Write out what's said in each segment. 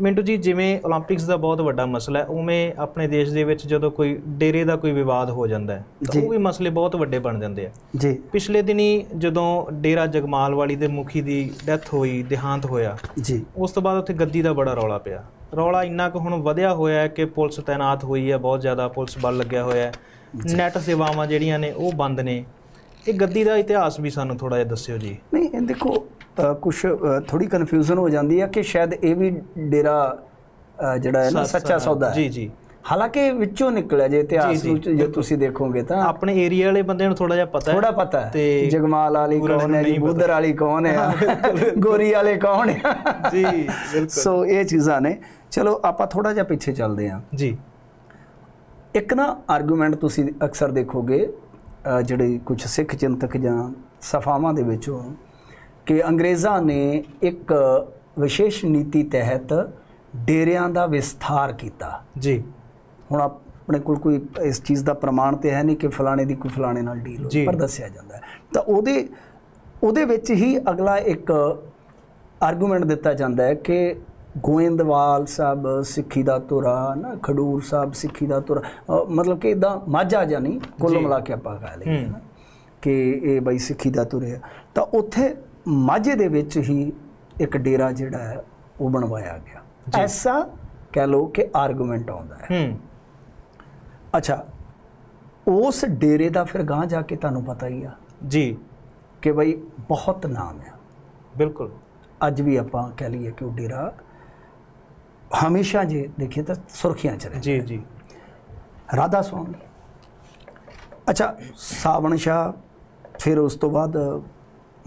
ਮਿੰਟੂ ਜੀ ਜਿਵੇਂ 올림픽ਸ ਦਾ ਬਹੁਤ ਵੱਡਾ ਮਸਲਾ ਹੈ ਉਵੇਂ ਆਪਣੇ ਦੇਸ਼ ਦੇ ਵਿੱਚ ਜਦੋਂ ਕੋਈ ਡੇਰੇ ਦਾ ਕੋਈ ਵਿਵਾਦ ਹੋ ਜਾਂਦਾ ਹੈ ਉਹ ਵੀ ਮਸਲੇ ਬਹੁਤ ਵੱਡੇ ਬਣ ਜਾਂਦੇ ਆ। ਜੀ। ਪਿਛਲੇ ਦਿਨੀ ਜਦੋਂ ਡੇਰਾ ਜਗਮਾਲ ਵਾਲੀ ਦੇ ਮੁਖੀ ਦੀ ਡੈਥ ਹੋਈ ਦੇਹਾਂਤ ਹੋਇਆ ਜੀ। ਉਸ ਤੋਂ ਬਾਅਦ ਉੱਥੇ ਗੱਦੀ ਦਾ ਬੜਾ ਰੌਲਾ ਪਿਆ। ਰੌਲਾ ਇੰਨਾ ਕੁ ਹੁਣ ਵਧਿਆ ਹੋਇਆ ਹੈ ਕਿ ਪੁਲਿਸ ਤਾਇਨਾਤ ਹੋਈ ਹੈ ਬਹੁਤ ਜ਼ਿਆਦਾ ਪੁਲਿਸ ਬਲ ਲੱਗਿਆ ਹੋਇਆ ਹੈ। ਨੈਟ ਸੇਵਾਵਾਂ ਜਿਹੜੀਆਂ ਨੇ ਉਹ ਬੰਦ ਨੇ। ਇਹ ਗੱਦੀ ਦਾ ਇਤਿਹਾਸ ਵੀ ਸਾਨੂੰ ਥੋੜਾ ਜਿਹਾ ਦੱਸਿਓ ਜੀ। ਨਹੀਂ ਦੇਖੋ ਕੁਝ ਥੋੜੀ ਕਨਫਿਊਜ਼ਨ ਹੋ ਜਾਂਦੀ ਹੈ ਕਿ ਸ਼ਾਇਦ ਇਹ ਵੀ ਡੇਰਾ ਜਿਹੜਾ ਹੈ ਨਾ ਸੱਚ- ਸੌਦਾ ਹੈ। ਜੀ ਜੀ। ਹਾਲਾਂਕਿ ਵਿੱਚੋਂ ਨਿਕਲਿਆ ਜੇ ਇਤਿਹਾਸ ਨੂੰ ਜੇ ਤੁਸੀਂ ਦੇਖੋਗੇ ਤਾਂ। ਆਪਣੇ ਏਰੀਆ ਵਾਲੇ ਬੰਦੇ ਨੂੰ ਥੋੜਾ ਜਿਹਾ ਪਤਾ ਹੈ ਥੋੜਾ ਪਤਾ ਹੈ। ਤੇ ਜਗਮਾਲ ਵਾਲੀ ਕੌਣ ਹੈ ਜੀ। ਬੁੱਧਰ ਵਾਲੀ ਕੌਣ ਹੈ? ਗੋਰੀ ਵਾਲੇ ਕੌਣ ਹੈ? ਜੀ ਬਿਲਕੁਲ। ਸੋ ਇਹ ਚੀਜ਼ਾਂ ਨੇ। ਚਲੋ ਆਪਾਂ ਥੋੜਾ ਜਿਹਾ ਪਿੱਛੇ ਚੱਲਦੇ ਹਾਂ। ਜੀ। ਇੱਕ ਨਾ ਆਰਗੂਮੈਂਟ ਤੁਸੀਂ ਅਕਸਰ ਦੇਖੋਗੇ ਜਿਹੜੇ ਕੁਝ ਸਿੱਖ ਚਿੰਤਕ ਜਾਂ ਸਫਾਵਾਂ ਦੇ ਵਿੱਚੋਂ ਕਿ ਅੰਗਰੇਜ਼ਾਂ ਨੇ ਇੱਕ ਵਿਸ਼ੇਸ਼ ਨੀਤੀ ਤਹਿਤ ਡੇਰਿਆਂ ਦਾ ਵਿਸਥਾਰ ਕੀਤਾ ਜੀ ਹੁਣ ਆਪਣੇ ਕੋਲ ਕੋਈ ਇਸ ਚੀਜ਼ ਦਾ ਪ੍ਰਮਾਣ ਤੇ ਹੈ ਨਹੀਂ ਕਿ ਫਲਾਣੇ ਦੀ ਕੋਈ ਫਲਾਣੇ ਨਾਲ ਡੀਲ ਜੀ। ਹੋਈ ਪਰ ਦੱਸਿਆ ਜਾਂਦਾ ਹੈ ਤਾਂ ਉਹਦੇ ਉਹਦੇ ਵਿੱਚ ਹੀ ਅਗਲਾ ਇੱਕ ਆਰਗੂਮੈਂਟ ਦਿੱਤਾ ਜਾਂਦਾ ਹੈ ਕਿ ਗੋਇੰਦਵਾਲ ਸਾਹਿਬ ਸਿੱਖੀ ਦਾ ਤੁਰਾ ਨਾ ਖਡੂਰ ਸਾਹਿਬ ਸਿੱਖੀ ਦਾ ਤੁਰਾ ਮਤਲਬ ਕਿ ਇਦਾਂ ਮਾਝਾ ਜਾਨੀ ਕੁੱਲ ਜੀ। ਮਿਲਾ ਕੇ ਆਪਾਂ ਕਹਿ ਲਈਏ। ਨਾ ਕਿ ਇਹ ਬਈ ਸਿੱਖੀ ਦਾ ਤੁਰਿਆ ਤਾਂ ਉੱਥੇ ਮਾਝੇ ਦੇ ਵਿੱਚ ਹੀ ਇੱਕ ਡੇਰਾ ਜਿਹੜਾ ਹੈ ਉਹ ਬਣਵਾਇਆ ਗਿਆ। ਐਸਾ ਕਹਿ ਲਓ ਕਿ ਆਰਗੂਮੈਂਟ ਆਉਂਦਾ ਹੈ। ਹੂੰ। ਅੱਛਾ ਉਸ ਡੇਰੇ ਦਾ ਫਿਰ ਗਾਂ ਜਾ ਕੇ ਤੁਹਾਨੂੰ ਪਤਾ ਹੀ ਆ ਜੀ। ਕਿ ਬਈ ਬਹੁਤ ਨਾਮ ਆ। ਬਿਲਕੁਲ। ਅੱਜ ਵੀ ਆਪਾਂ ਕਹਿ ਲਈਏ ਕਿ ਉਹ ਡੇਰਾ ਹਮੇਸ਼ਾ ਜੇ ਦੇਖੀਏ ਤਾਂ ਸੁਰਖੀਆਂ ਚ ਰਹੇ ਜੀ ਜੀ। ਰਾਧਾ ਸੁਆਮੀ। ਅੱਛਾ ਸਾਵਣ ਸ਼ਾਹ ਫਿਰ ਉਸ ਤੋਂ ਬਾਅਦ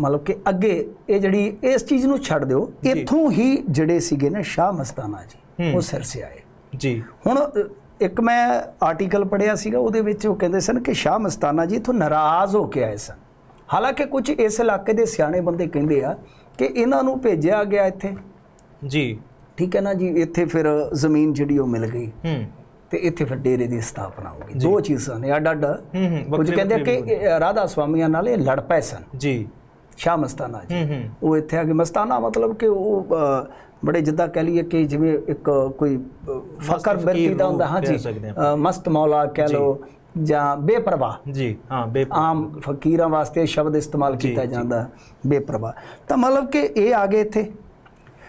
ਮਤਲਬ ਕਿ ਅੱਗੇ ਇਹ ਜਿਹੜੀ ਇਸ ਚੀਜ਼ ਨੂੰ ਛੱਡ ਦਿਓ। ਇੱਥੋਂ ਹੀ ਜਿਹੜੇ ਸੀਗੇ ਨਾ ਸ਼ਾਹ ਮਸਤਾਨਾ ਜੀ। ਉਹ ਸਿਰ ਸੇ ਆਏ। ਜੀ। ਹੁਣ ਇੱਕ ਮੈਂ ਆਰਟੀਕਲ ਪੜਿਆ ਸੀਗਾ ਉਹਦੇ ਵਿੱਚ ਉਹ ਕਹਿੰਦੇ ਸਨ ਕਿ ਸ਼ਾਹ ਮਸਤਾਨਾ ਜੀ ਇਥੋਂ ਨਾਰਾਜ਼ ਹੋ ਕੇ ਆਏ ਸਨ। ਹਾਲਾਂਕਿ ਕੁਝ ਇਸ ਇਲਾਕੇ ਦੇ ਸਿਆਣੇ ਬੰਦੇ ਕਹਿੰਦੇ ਆ ਕਿ ਇਹਨਾਂ ਨੂੰ ਭੇਜਿਆ ਗਿਆ ਇੱਥੇ। ਜੀ। ਠੀਕ ਹੈ ਨਾ ਜੀ ਇੱਥੇ ਫਿਰ ਜ਼ਮੀਨ ਜਿਹੜੀ ਉਹ ਮਿਲ ਗਈ। ਹੂੰ। ਤੇ ਇੱਥੇ ਫਿਰ ਡੇਰੇ ਦੀ ਸਥਾਪਨਾ ਹੋ ਗਈ। ਦੋ ਚੀਜ਼ਾਂ ਨੇ ਅੱਡ ਅੱਡ ਹੂੰ ਹੂੰ ਕੁਝ ਕਹਿੰਦੇ ਕਿ ਰਾਧਾ ਸਵਾਮੀਆਂ ਨਾਲ ਇਹ ਲੜ ਪਏ ਸਨ। ਜੀ। ਸ਼ਾਹ ਮਸਤਾਨਾ ਜੀ। ਉਹ ਇੱਥੇ ਆ ਕੇ ਮਸਤਾਨਾ ਮਤਲਬ ਕਿ ਉਹ ਬੜੇ ਜਿੱਦਾਂ ਕਹਿ ਲਈਏ ਕਿ ਜਿਵੇਂ ਇੱਕ ਕੋਈ ਫਕਰ ਬਿਰਤੀ ਦਾ ਹੁੰਦਾ ਹਾਂ ਜੀ। ਮਸਤ ਮੌਲਾ ਕਹਿ। ਲਓ ਜਾਂ ਬੇਪਰਵਾਹ। ਜੀ ਹਾਂ ਬੇ ਆਮ ਫਕੀਰਾਂ ਵਾਸਤੇ ਸ਼ਬਦ ਇਸਤੇਮਾਲ ਕੀਤਾ। ਜਾਂਦਾ ਬੇਪਰਵਾਹ। ਤਾਂ ਮਤਲਬ ਕਿ ਇਹ ਆ ਗਏ ਇੱਥੇ।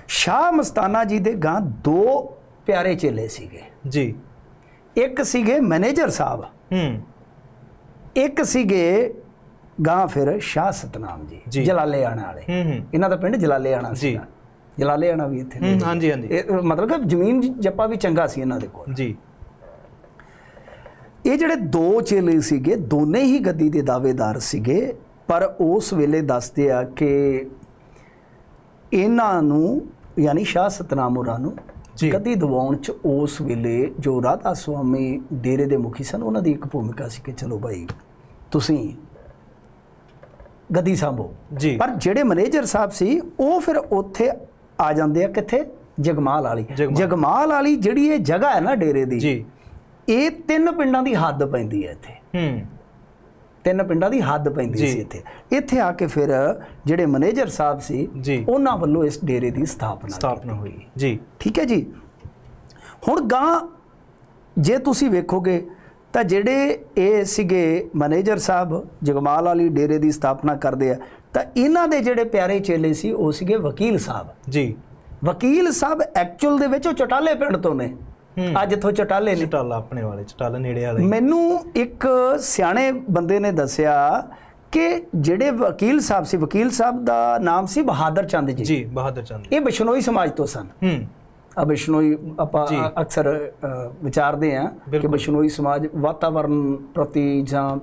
ਸ਼ਾਹ ਮਸਤਾਨਾ ਜੀ ਦੇ ਗਾਂ ਦੋ ਪਿਆਰੇ ਚੇਲੇ ਸੀਗੇ। ਜੀ। ਇੱਕ ਸੀਗੇ ਮੈਨੇਜਰ ਸਾਹਿਬ। ਹੂੰ। ਇੱਕ ਸੀਗੇ ਗਾਂ ਫਿਰ ਸ਼ਾਹ ਸਤਨਾਮ ਜੀ। ਜਲਾਲੇ ਆਣਾ ਵਾਲੇ ਇਹਨਾਂ ਦਾ ਪਿੰਡ ਜਲਾਲੇ ਆਣਾ। ਸੀਗਾ ਜਲਾਲੇ ਆਣਾ ਵੀ ਇੱਥੇ। ਹਾਂਜੀ ਹਾਂਜੀ ਇਹ ਮਤਲਬ ਕਿ ਜ਼ਮੀਨ ਜੱਪਾ ਵੀ ਚੰਗਾ ਸੀ ਇਹਨਾਂ ਦੇ ਕੋਲ ਜੀ ਇਹ ਜਿਹੜੇ ਦੋ ਚੇਲੇ ਸੀਗੇ ਦੋਨੇ ਹੀ ਗੱਦੀ ਦੇ ਦਾਅਵੇਦਾਰ ਸੀਗੇ ਪਰ ਉਸ ਵੇਲੇ ਦੱਸਦੇ ਆ ਕਿ ਇਹਨਾਂ ਨੂੰ ਯਾਨੀ ਸ਼ਾਹ ਸਤਨਾਮ ਹੋਰਾਂ ਨੂੰ। ਗੱਦੀ ਦਿਵਾਉਣ ਚ ਉਸ ਵੇਲੇ ਜੋ ਰਾਧਾ ਸੁਆਮੀ ਡੇਰੇ ਦੇ ਮੁਖੀ ਸਨ ਉਹਨਾਂ ਦੀ ਇੱਕ ਭੂਮਿਕਾ ਸੀ ਕਿ ਚਲੋ ਭਾਈ ਤੁਸੀਂ ਗੱਦੀ ਸੰਭੋ। ਜੀ। ਪਰ ਜਿਹੜੇ ਮੈਨੇਜਰ ਸਾਹਿਬ ਸੀ ਉਹ ਫਿਰ ਉੱਥੇ ਆ ਜਾਂਦੇ ਆ ਕਿੱਥੇ? ਜਗਮਾਲ ਵਾਲੀ। ਜਗਮਾਲ। ਵਾਲੀ ਜਿਹੜੀ ਇਹ ਜਗ੍ਹਾ ਹੈ ਨਾ ਡੇਰੇ ਦੀ ਜੀ। ਇਹ ਤਿੰਨ ਪਿੰਡਾਂ ਦੀ ਹੱਦ ਪੈਂਦੀ ਹੈ ਇੱਥੇ। ਹੂੰ। ਤਿੰਨ ਪਿੰਡਾਂ ਦੀ ਹੱਦ ਪੈਂਦੀ। ਸੀ ਇੱਥੇ। ਇੱਥੇ ਆ ਕੇ ਫਿਰ ਜਿਹੜੇ ਮੈਨੇਜਰ ਸਾਹਿਬ ਸੀ ਉਹਨਾਂ ਵੱਲੋਂ ਇਸ ਡੇਰੇ ਦੀ ਸਥਾਪਨਾ ਸਥਾਪਨਾ ਹੋਈ। ਜੀ। ਠੀਕ ਹੈ ਜੀ? ਹੁਣ ਗਾਂ ਜੇ ਤੁਸੀਂ ਵੇਖੋਗੇ ਤਾਂ ਜਿਹੜੇ ਇਹ ਸੀਗੇ ਮੈਨੇਜਰ ਸਾਹਿਬ ਜਗਮਾਲ ਵਾਲੀ ਡੇਰੇ ਦੀ ਸਥਾਪਨਾ ਕਰਦੇ ਆ ਤਾਂ ਇਹਨਾਂ ਦੇ ਜਿਹੜੇ ਪਿਆਰੇ ਚੇਲੇ ਸੀ ਉਹ ਸੀਗੇ ਵਕੀਲ ਸਾਹਿਬ। ਜੀ। ਵਕੀਲ ਸਾਹਿਬ ਐਕਚੁਅਲ ਦੇ ਵਿੱਚ ਉਹ ਚਟਾਲੇ ਪਿੰਡ ਤੋਂ ਨੇ। ਅੱਜ ਇੱਥੋਂ ਚਟਾਲੇ ਨੇ। ਚਟਾਲਾ ਆਪਣੇ ਵਾਲੇ ਚਟਾਲਾ ਨੇੜੇ ਵਾਲੇ। ਮੈਨੂੰ ਇੱਕ ਸਿਆਣੇ ਬੰਦੇ ਨੇ ਦੱਸਿਆ ਕਿ ਜਿਹੜੇ ਵਕੀਲ ਸਾਹਿਬ ਸੀ ਵਕੀਲ ਸਾਹਿਬ ਦਾ ਨਾਮ ਸੀ ਬਹਾਦਰ ਚੰਦ ਜੀ। ਜੀ ਬਹਾਦਰ ਚੰਦ ਇਹ ਬਿਸ਼ਨੋਈ ਸਮਾਜ ਤੋਂ ਸਨ। ਹੂੰ। ਆ ਬਿਸ਼ਨੋਈ ਆਪਾਂ। ਅਕਸਰ ਵਿਚਾਰਦੇ ਆ ਕਿ। ਬਿਸ਼ਨੋਈ ਸਮਾਜ ਵਾਤਾਵਰਣ ਪ੍ਰਤੀ ਜਾਂ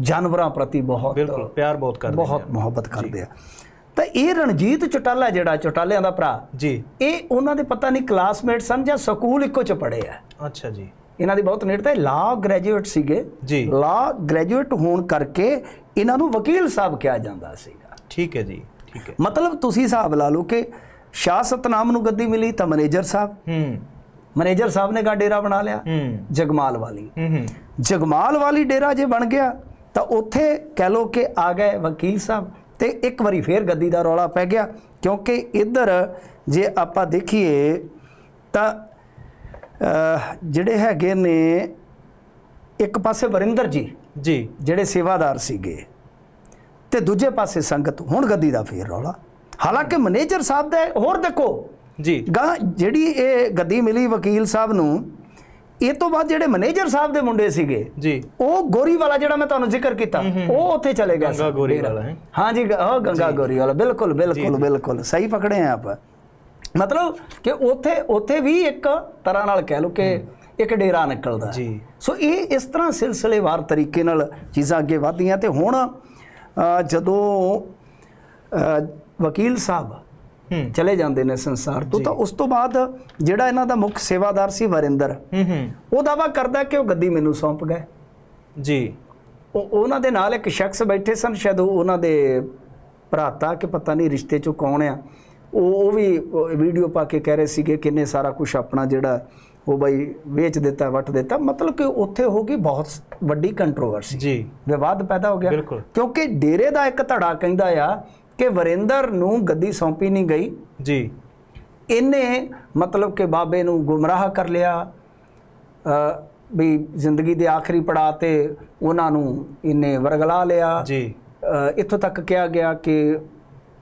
ਜਾਨਵਰਾਂ ਪ੍ਰਤੀ ਬਹੁਤ ਬਿਲਕੁਲ ਪਿਆਰ ਬਹੁਤ ਕਰਦੇ ਬਹੁਤ ਮੁਹੱਬਤ ਕਰਦੇ ਆ। ਤਾਂ ਇਹ ਰਣਜੀਤ ਚਟਾਲਾ ਜਿਹੜਾ ਚਟਾਲਿਆਂ ਦਾ ਭਰਾ ਜੀ। ਇਹ ਉਹਨਾਂ ਦੇ ਪਤਾ ਨਹੀਂ ਕਲਾਸਮੇਟ ਸਨ ਜਾਂ ਸਕੂਲ ਇੱਕੋ ਚ ਪੜ੍ਹੇ ਆ। ਅੱਛਾ ਜੀ। ਇਹਨਾਂ ਦੀ ਬਹੁਤ ਨੇੜਤਾ ਲਾ ਗ੍ਰੈਜੂਏਟ ਸੀਗੇ। ਜੀ। ਲਾ ਗ੍ਰੈਜੂਏਟ ਹੋਣ ਕਰਕੇ ਇਹਨਾਂ ਨੂੰ ਵਕੀਲ ਸਾਹਿਬ ਕਿਹਾ ਜਾਂਦਾ ਸੀਗਾ। ਠੀਕ ਹੈ ਜੀ ਠੀਕ ਹੈ। ਮਤਲਬ ਤੁਸੀਂ ਹਿਸਾਬ ਲਾ ਲਓ ਕਿ ਸ਼ਾਹ ਸਤਨਾਮ ਨੂੰ ਗੱਦੀ ਮਿਲੀ ਤਾਂ ਮੈਨੇਜਰ ਸਾਹਿਬ। ਹੂੰ। ਮੈਨੇਜਰ ਸਾਹਿਬ ਨੇ ਗਾ ਡੇਰਾ ਬਣਾ ਲਿਆ। ਹੂੰ। ਜਗਮਾਲ ਵਾਲੀ। ਜਗਮਾਲ ਵਾਲੀ ਡੇਰਾ ਜੇ ਬਣ ਗਿਆ ਤਾਂ ਉੱਥੇ ਕਹਿ ਲੋ ਕਿ ਆ ਗਏ ਵਕੀਲ ਸਾਹਿਬ ਤੇ ਇੱਕ ਵਾਰੀ ਫੇਰ ਗੱਦੀ ਦਾ ਰੌਲਾ ਪੈ ਗਿਆ। ਕਿਉਂਕਿ ਇੱਧਰ ਜੇ ਆਪਾਂ ਦੇਖੀਏ ਤਾਂ ਜਿਹੜੇ ਹੈਗੇ ਨੇ ਇੱਕ ਪਾਸੇ ਵਰਿੰਦਰ ਜੀ ਜੀ। ਜਿਹੜੇ ਸੇਵਾਦਾਰ ਸੀਗੇ ਤੇ ਦੂਜੇ ਪਾਸੇ ਸੰਗਤ ਹੁਣ ਗੱਦੀ ਦਾ ਫੇਰ ਰੌਲਾ। ਹਾਲਾਂਕਿ ਮੈਨੇਜਰ ਸਾਹਿਬ ਦਾ ਹੋਰ ਦੇਖੋ। ਜੀ। ਗਾਂ ਜਿਹੜੀ ਇਹ ਗੱਦੀ ਮਿਲੀ ਵਕੀਲ ਸਾਹਿਬ ਨੂੰ ਇਹ ਤੋਂ ਬਾਅਦ ਜਿਹੜੇ ਮੈਨੇਜਰ ਸਾਹਿਬ ਦੇ ਮੁੰਡੇ ਸੀਗੇ ਜੀ। ਉਹ ਗੋਰੀ ਵਾਲਾ ਜਿਹੜਾ ਮੈਂ ਤੁਹਾਨੂੰ ਜ਼ਿਕਰ ਕੀਤਾ ਉਹ ਉੱਥੇ ਚਲੇ ਗਏ ਗੰਗਾ। ਗੋਰੀ ਵਾਲਾ ਹੈ? ਹਾਂ ਜੀ ਉਹ ਗੰਗਾ ਗੋਰੀ ਵਾਲਾ। ਬਿਲਕੁਲ ਬਿਲਕੁਲ ਬਿਲਕੁਲ। ਸਹੀ ਪਕੜੇ ਆ ਆਪ। ਮਤਲਬ ਕਿ ਉੱਥੇ ਉੱਥੇ ਵੀ ਇੱਕ ਤਰ੍ਹਾਂ ਨਾਲ ਕਹਿ ਲਓ ਕਿ ਇੱਕ ਡੇਰਾ ਨਿਕਲਦਾ। ਜੀ। ਸੋ ਇਹ ਇਸ ਤਰ੍ਹਾਂ ਸਿਲਸਿਲੇਵਾਰ ਤਰੀਕੇ ਨਾਲ ਚੀਜ਼ਾਂ ਅੱਗੇ ਵਧਦੀਆਂ ਤੇ ਹੁਣ ਜਦੋਂ ਵਕੀਲ ਸਾਹਿਬ ਚਲੇ ਜਾਂਦੇ ਨੇ ਸੰਸਾਰ ਤੋਂ। ਤਾਂ ਉਸ ਤੋਂ ਬਾਅਦ ਜਿਹੜਾ ਇਹਨਾਂ ਦਾ ਮੁੱਖ ਸੇਵਾਦਾਰ ਸੀ ਵਰਿੰਦਰ ਹੂੰ ਹੂੰ। ਉਹ ਦਾਵਾ ਕਰਦਾ ਕਿ ਉਹ ਗੱਦੀ ਮੈਨੂੰ ਸੌਂਪ ਗਏ। ਜੀ। ਉਹ ਉਹਨਾਂ ਦੇ ਨਾਲ ਇੱਕ ਸ਼ਖਸ ਬੈਠੇ ਸਨ ਸ਼ਾਇਦ ਉਹ ਉਹਨਾਂ ਦੇ ਭਰਾਤਾ ਕਿ ਪਤਾ ਨਹੀਂ ਰਿਸ਼ਤੇ ਚੋਂ ਕੌਣ ਆ। ਉਹ ਉਹ ਵੀ ਵੀਡੀਓ ਪਾ ਕੇ ਕਹਿ ਰਹੇ ਸੀਗੇ ਕਿ ਇਹਨੇ ਸਾਰਾ ਕੁਝ ਆਪਣਾ ਜਿਹੜਾ ਉਹ ਬਈ ਵੇਚ ਦਿੱਤਾ ਵਟ ਦਿੱਤਾ। ਮਤਲਬ ਕਿ ਉੱਥੇ ਹੋ ਗਈ ਬਹੁਤ ਵੱਡੀ ਕੰਟਰੋਵਰਸੀ ਜੀ। ਵਿਵਾਦ ਪੈਦਾ ਹੋ ਗਿਆ। ਕਿਉਂਕਿ ਡੇਰੇ ਦਾ ਇੱਕ ਧੜਾ ਕਹਿੰਦਾ ਆ ਕਿ ਵਰਿੰਦਰ ਨੂੰ ਗੱਦੀ ਸੌਂਪੀ ਨਹੀਂ ਗਈ। ਜੀ। ਇਹਨੇ ਮਤਲਬ ਕਿ ਬਾਬੇ ਨੂੰ ਗੁੰਮਰਾਹ ਕਰ ਲਿਆ। ਅ, ਵੀ ਜ਼ਿੰਦਗੀ ਦੇ ਆਖਰੀ ਪੜਾਅ ਤੇ ਉਹਨਾਂ ਨੂੰ ਇਹਨੇ ਵਰਗਲਾ ਲਿਆ। ਜੀ। ਇੱਥੋਂ ਤੱਕ ਕਿਹਾ ਗਿਆ ਕਿ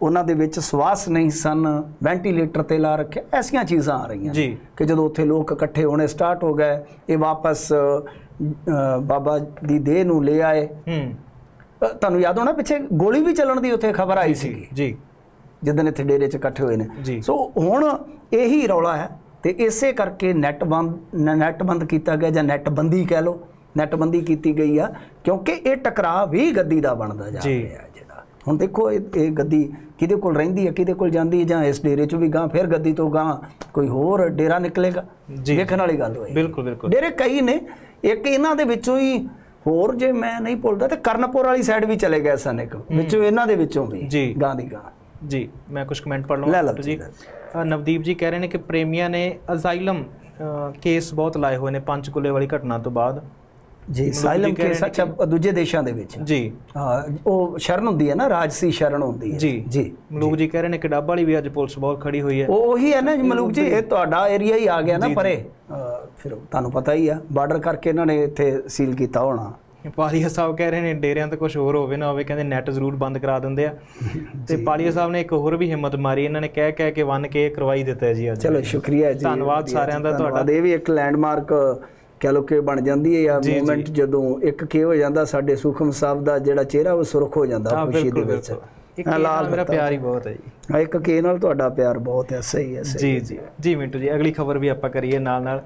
ਉਹਨਾਂ ਦੇ ਵਿੱਚ ਸਵਾਸ ਨਹੀਂ ਸਨ ਵੈਂਟੀਲੇਟਰ ਤੇ ਲਾ ਰੱਖਿਆ। ਐਸੀਆਂ ਚੀਜ਼ਾਂ ਆ ਰਹੀਆਂ ਜੀ। ਕਿ ਜਦੋਂ ਉੱਥੇ ਲੋਕ ਇਕੱਠੇ ਹੋਣੇ ਸਟਾਰਟ ਹੋ ਗਏ ਇਹ ਵਾਪਸ ਬਾਬਾ ਦੀ ਦੇਹ ਨੂੰ ਲੈ ਆਏ। ਤੁਹਾਨੂੰ ਯਾਦ ਹੋਣਾ ਪਿੱਛੇ ਗੋਲੀ ਵੀ ਚੱਲਣ ਦੀ ਉੱਥੇ ਖਬਰ ਆਈ ਸੀ ਜੀ। ਜਿੱਦਣ ਇੱਥੇ ਡੇਰੇ 'ਚ ਇਕੱਠੇ ਹੋਏ ਨੇ। ਸੋ ਹੁਣ ਇਹੀ ਰੌਲਾ ਹੈ ਤੇ ਇਸੇ ਕਰਕੇ ਨੈਟ ਬੰਦ ਨੈਟ ਬੰਦ ਕੀਤਾ ਗਿਆ ਜਾਂ ਨੈਟ ਬੰਦੀ ਕਹਿ ਲਓ ਨੈਟ ਬੰਦੀ ਕੀਤੀ ਗਈ ਆ ਕਿਉਂਕਿ ਇਹ ਟਕਰਾਅ ਵੀ ਗੱਦੀ ਦਾ ਬਣਦਾ ਜਾ। ਰਿਹਾ ਜਿਹੜਾ। ਹੁਣ ਦੇਖੋ ਇਹ ਇਹ ਗੱਦੀ ਕਿਹਦੇ ਕੋਲ ਰਹਿੰਦੀ ਹੈ ਕਿਹਦੇ ਕੋਲ ਜਾਂਦੀ ਹੈ ਜਾਂ ਇਸ ਡੇਰੇ 'ਚ ਵੀ ਗਾਂ ਫਿਰ ਗੱਦੀ ਤੋਂ ਗਾਂ ਕੋਈ ਹੋਰ ਡੇਰਾ ਨਿਕਲੇਗਾ। ਦੇਖਣ ਵਾਲੀ ਗੱਲ ਹੋਈ ਬਿਲਕੁਲ ਬਿਲਕੁਲ। ਡੇਰੇ ਕਈ ਨੇ ਇੱਕ ਇਹਨਾਂ ਦੇ ਵਿੱਚੋਂ ਹੀ ਹੋਰ ਜੇ ਮੈਂ ਨਹੀਂ ਭੁੱਲਦਾ ਤੇ ਕਰਨਪੁਰ ਵਾਲੀ ਸਾਈਡ ਵੀ ਚਲੇ ਗਏ ਸਨ ਇੱਕ ਵਿੱਚੋਂ ਇਹਨਾਂ ਦੇ ਵਿੱਚੋਂ ਵੀ ਜੀ। ਗਾਂ ਦੀ ਗਾਂ। ਜੀ ਮੈਂ ਕੁਝ ਕਮੈਂਟ ਪੜ੍ਹ ਲਵਾਂ। ਜੀ, ਨਵਦੀਪ ਜੀ ਕਹਿ ਰਹੇ ਨੇ ਕਿ ਪ੍ਰੇਮੀਆਂ ਨੇ ਅਜ਼ਾਈਲਮ ਕੇਸ ਬਹੁਤ ਲਾਏ ਹੋਏ ਨੇ ਪੰਚਕੂਲੇ ਵਾਲੀ ਘਟਨਾ ਤੋਂ ਬਾਅਦ। ਜੀ ਸਾਇਲਮ ਕੇਸ ਅੱਛਾ ਦੂਜੇ ਦੇਸ਼ਾਂ ਦੇ ਵਿੱਚ। ਜੀ। ਹਾਂ ਉਹ ਸ਼ਰਨ ਹੁੰਦੀ ਹੈ ਨਾ ਰਾਜਸੀ ਸ਼ਰਨ ਹੁੰਦੀ ਹੈ। ਜੀ। ਜੀ। ਮਲੂਕ ਜੀ ਕਹਿ ਰਹੇ ਨੇ ਕਿ ਡੱਬ ਵਾਲੀ ਵੀ ਅੱਜ ਪੁਲਿਸ ਬਹੁਤ ਖੜੀ ਹੋਈ ਹੈ। ਉਹ ਉਹੀ ਹੈ ਨਾ ਮਲੂਕ ਜੀ ਇਹ ਤੁਹਾਡਾ ਏਰੀਆ ਹੀ ਆ ਗਿਆ ਨਾ ਪਰੇ। ਫਿਰ ਤੁਹਾਨੂੰ ਪਤਾ ਹੀ ਆ ਬਾਰਡਰ ਕਰਕੇ ਇਹਨਾਂ ਨੇ ਇੱਥੇ ਸੀਲ ਕੀਤਾ ਹੋਣਾ। ਪਾਲੀਆ ਸਾਹਿਬ ਕਹਿ ਰਹੇ ਨੇ ਡੇਰਿਆਂ ਤੇ ਕੁਝ ਹੋਰ ਹੋਵੇ ਨਾ ਹੋਵੇ ਕਹਿੰਦੇ ਨੈਟ ਜ਼ਰੂਰ ਬੰਦ ਕਰਾ ਦਿੰਦੇ ਆ। ਤੇ ਪਾਲੀਆ ਸਾਹਿਬ ਨੇ ਇੱਕ ਹੋਰ ਵੀ ਹਿੰਮਤ ਮਾਰੀ ਇਹਨਾਂ ਨੇ ਕਹਿ ਕਹਿ ਕੇ ਵੰਨ ਕੇ ਕਰਵਾਈ ਦਿੱਤਾ ਜੀ ਅੱਜ। ਚਲੋ ਸ਼ੁਕਰੀਆ ਜੀ। ਧੰਨਵਾਦ ਸਾਰਿਆਂ ਦਾ ਤੁਹਾਡਾ। ਇਹ ਵੀ ਇੱਕ ਲੈਂਡਮਾਰਕ ਕਹਿ ਲੋ ਕਿ ਬਣ ਜਾਂਦੀ ਹੈ ਆ ਮੂਵਮੈਂਟ ਜਦੋਂ ਇੱਕ ਕੀ ਹੋ ਜਾਂਦਾ ਸਾਡੇ ਸੁਖਮ ਸਾਹਿਬ ਦਾ ਜਿਹੜਾ ਚਿਹਰਾ ਉਹ ਸੁਰਖ ਹੋ ਜਾਂਦਾ ਖੁਸ਼ੀ ਦੇ ਵਿੱਚ। ਇੱਕ ਲਾਲ ਨਾਲ ਮੇਰਾ। ਪਿਆਰ ਹੀ ਬਹੁਤ ਹੈ ਜੀ। ਹਾਂ, ਇੱਕ ਕੇ ਨਾਲ ਤੁਹਾਡਾ ਪਿਆਰ ਬਹੁਤ ਹੈ ਸਹੀ ਹੈ ਸਹੀ ਜੀ ਜੀ। ਜੀ ਮਿੰਟੂ ਜੀ ਅਗਲੀ ਖਬਰ ਵੀ ਆਪਾਂ ਕਰੀਏ ਨਾਲ ਨਾਲ